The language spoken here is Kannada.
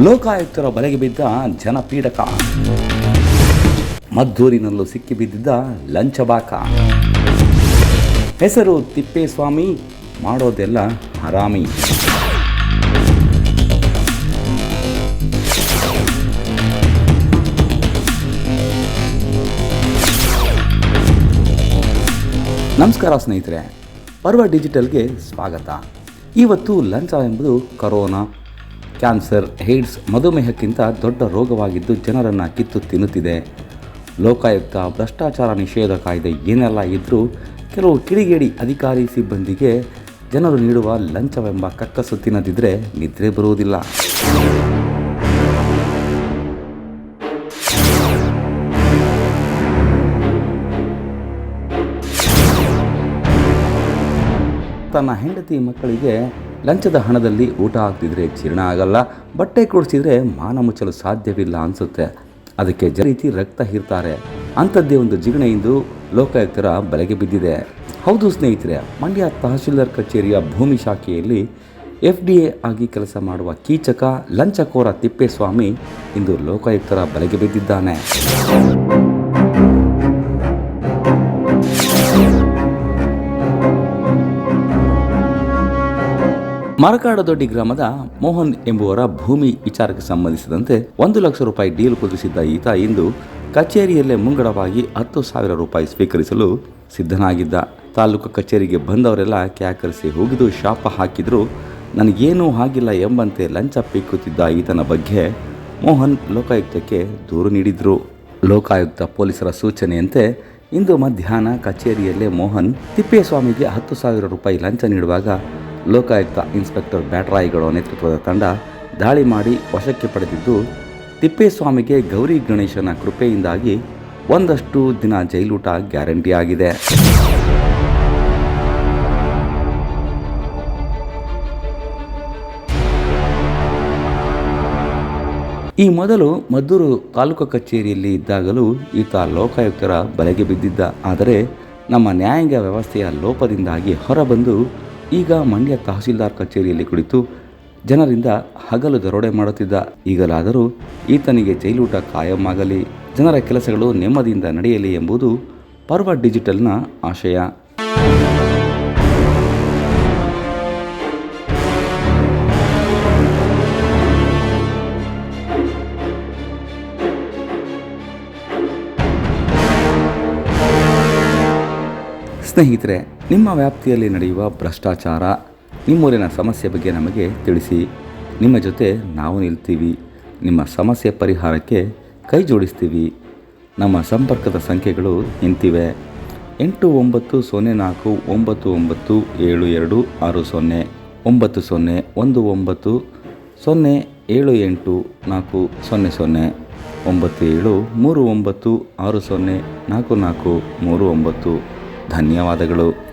ಲೋಕಾಯುಕ್ತರ ಬಲೆಗೆ ಬಿದ್ದ ಜನಪೀಡಕ. ಮದ್ದೂರಿನಲ್ಲೂ ಸಿಕ್ಕಿಬಿದ್ದಿದ್ದ ಲಂಚಬಾಕ. ಹೆಸರು ತಿಪ್ಪೇಸ್ವಾಮಿ, ಮಾಡೋದೆಲ್ಲ ಹರಾಮಿ. ನಮಸ್ಕಾರ ಸ್ನೇಹಿತರೆ, ಪರ್ವ ಡಿಜಿಟಲ್ಗೆ ಸ್ವಾಗತ. ಇವತ್ತು ಲಂಚ ಎಂಬುದು ಕರೋನಾ. ಕ್ಯಾನ್ಸರ್, ಏಡ್ಸ್ ಮಧುಮೇಹಕ್ಕಿಂತ ದೊಡ್ಡ ರೋಗವಾಗಿದ್ದು ಜನರನ್ನು ಕಿತ್ತು ತಿನ್ನುತ್ತಿದೆ. ಲೋಕಾಯುಕ್ತ ಭ್ರಷ್ಟಾಚಾರ ನಿಷೇಧ ಕಾಯ್ದೆ ಏನೆಲ್ಲ ಇದ್ದರೂ ಕೆಲವು ಕಿಡಿಗೇಡಿ ಅಧಿಕಾರಿ ಸಿಬ್ಬಂದಿಗೆ ಜನರು ನೀಡುವ ಲಂಚವೆಂಬ ಕಕ್ಕಸು ತಿನ್ನದಿದ್ದರೆ ನಿದ್ರೆ ಬರುವುದಿಲ್ಲ. ತನ್ನ ಹೆಂಡತಿ ಮಕ್ಕಳಿಗೆ ಲಂಚದ ಹಣದಲ್ಲಿ ಊಟ ಹಾಕ್ತಿದ್ರೆ ಜೀರ್ಣ ಆಗಲ್ಲ, ಬಟ್ಟೆ ಕೊಡಿಸಿದ್ರೆ ಮಾನ ಮುಚ್ಚಲು ಸಾಧ್ಯವಿಲ್ಲ ಅನಿಸುತ್ತೆ. ಅದಕ್ಕೆ ಜ ರೀತಿ ರಕ್ತ ಹೀರ್ತಾರೆ. ಅಂಥದ್ದೇ ಒಂದು ಜಿಗಣೆಯಿಂದ ಲೋಕಾಯುಕ್ತರ ಬಲೆಗೆ ಬಿದ್ದಿದೆ. ಹೌದು ಸ್ನೇಹಿತರೆ, ಮಂಡ್ಯ ತಹಶೀಲ್ದಾರ್ ಕಚೇರಿಯ ಭೂಮಿ ಶಾಖೆಯಲ್ಲಿ ಎಫ್ ಡಿ ಎ ಆಗಿ ಕೆಲಸ ಮಾಡುವ ಕೀಚಕ ಲಂಚಕೋರ ತಿಪ್ಪೇಸ್ವಾಮಿ ಇಂದು ಲೋಕಾಯುಕ್ತರ ಬಲೆಗೆ ಬಿದ್ದಿದ್ದಾನೆ. ಮರಕಾಡದೊಡ್ಡಿ ಗ್ರಾಮದ ಮೋಹನ್ ಎಂಬುವರ ಭೂಮಿ ವಿಚಾರಕ್ಕೆ ಸಂಬಂಧಿಸಿದಂತೆ ಒಂದು ಲಕ್ಷ ರೂಪಾಯಿ ಡೀಲ್ ಕುದುರಿಸಿದ್ದ ಈತ ಇಂದು ಕಚೇರಿಯಲ್ಲೇ ಮುಂಗಡವಾಗಿ ಹತ್ತು ಸಾವಿರ ರೂಪಾಯಿ ಸ್ವೀಕರಿಸಲು ಸಿದ್ಧನಾಗಿದ್ದ. ತಾಲೂಕು ಕಚೇರಿಗೆ ಬಂದವರೆಲ್ಲ ಕ್ಯಾಕರಿಸಿ ಹೋಗಿದ್ದು ಶಾಪ ಹಾಕಿದ್ರು. ನನಗೇನೂ ಆಗಿಲ್ಲ ಎಂಬಂತೆ ಲಂಚ ಪೀಕುತ್ತಿದ್ದ ಈತನ ಬಗ್ಗೆ ಮೋಹನ್ ಲೋಕಾಯುಕ್ತಕ್ಕೆ ದೂರು ನೀಡಿದ್ರು. ಲೋಕಾಯುಕ್ತ ಪೊಲೀಸರ ಸೂಚನೆಯಂತೆ ಇಂದು ಮಧ್ಯಾಹ್ನ ಕಚೇರಿಯಲ್ಲೇ ಮೋಹನ್ ತಿಪ್ಪೇಸ್ವಾಮಿಗೆ ಹತ್ತು ಸಾವಿರ ರೂಪಾಯಿ ಲಂಚ ನೀಡುವಾಗ ಲೋಕಾಯುಕ್ತ ಇನ್ಸ್ಪೆಕ್ಟರ್ ಬ್ಯಾಟರಾಯಿಗಳ ನೇತೃತ್ವದ ತಂಡ ದಾಳಿ ಮಾಡಿ ವಶಕ್ಕೆ ಪಡೆದಿದ್ದು, ತಿಪ್ಪೇಸ್ವಾಮಿಗೆ ಗೌರಿ ಗಣೇಶನ ಕೃಪೆಯಿಂದಾಗಿ ಒಂದಷ್ಟು ದಿನ ಜೈಲೂಟ ಗ್ಯಾರಂಟಿ ಆಗಿದೆ ಈ ಮೊದಲು ಮದ್ದೂರು ತಾಲೂಕು ಕಚೇರಿಯಲ್ಲಿ ಇದ್ದಾಗಲೂ ಈತ ಲೋಕಾಯುಕ್ತರ ಬಲೆಗೆ ಬಿದ್ದಿದ್ದ. ಆದರೆ ನಮ್ಮ ನ್ಯಾಯಾಂಗ ವ್ಯವಸ್ಥೆಯ ಲೋಪದಿಂದಾಗಿ ಹೊರಬಂದು ಈಗ ಮಂಡ್ಯ ತಹಸೀಲ್ದಾರ್ ಕಚೇರಿಯಲ್ಲಿ ಕುಳಿತು ಜನರಿಂದ ಹಗಲು ದರೋಡೆ ಮಾಡುತ್ತಿದ್ದ ಈಗಲಾದರೂ ಈತನಿಗೆ ಜೈಲೂಟ ಕಾಯಂ ಆಗಲಿ ಜನರ ಕೆಲಸಗಳು ನೆಮ್ಮದಿಯಿಂದ ನಡೆಯಲಿ ಎಂಬುದು ಪರ್ವ ಡಿಜಿಟಲ್ನ ಆಶಯ. ಸ್ನೇಹಿತರೆ, ನಿಮ್ಮ ವ್ಯಾಪ್ತಿಯಲ್ಲಿ ನಡೆಯುವ ಭ್ರಷ್ಟಾಚಾರ, ನಿಮ್ಮೂರಿನ ಸಮಸ್ಯೆ ಬಗ್ಗೆ ನಮಗೆ ತಿಳಿಸಿ. ನಿಮ್ಮ ಜೊತೆ ನಾವು ನಿಲ್ತೀವಿ. ನಿಮ್ಮ ಸಮಸ್ಯೆ ಪರಿಹಾರಕ್ಕೆ ಕೈ ಜೋಡಿಸ್ತೀವಿ. ನಮ್ಮ ಸಂಪರ್ಕದ ಸಂಖ್ಯೆಗಳು ಇಂತಿವೆ. ಎಂಟು ಒಂಬತ್ತು ಸೊನ್ನೆ ನಾಲ್ಕು ಒಂಬತ್ತು ಒಂಬತ್ತು ಏಳು ಎರಡು ಆರು ಸೊನ್ನೆ ಒಂಬತ್ತು ಸೊನ್ನೆ ಒಂದು ಒಂಬತ್ತು ಸೊನ್ನೆ ಏಳು ಎಂಟು ನಾಲ್ಕು ಸೊನ್ನೆ ಸೊನ್ನೆ ಒಂಬತ್ತು ಏಳು ಮೂರು ಒಂಬತ್ತು ಆರು ಸೊನ್ನೆ ನಾಲ್ಕು ನಾಲ್ಕು ಮೂರು ಒಂಬತ್ತು ಧನ್ಯವಾದಗಳು.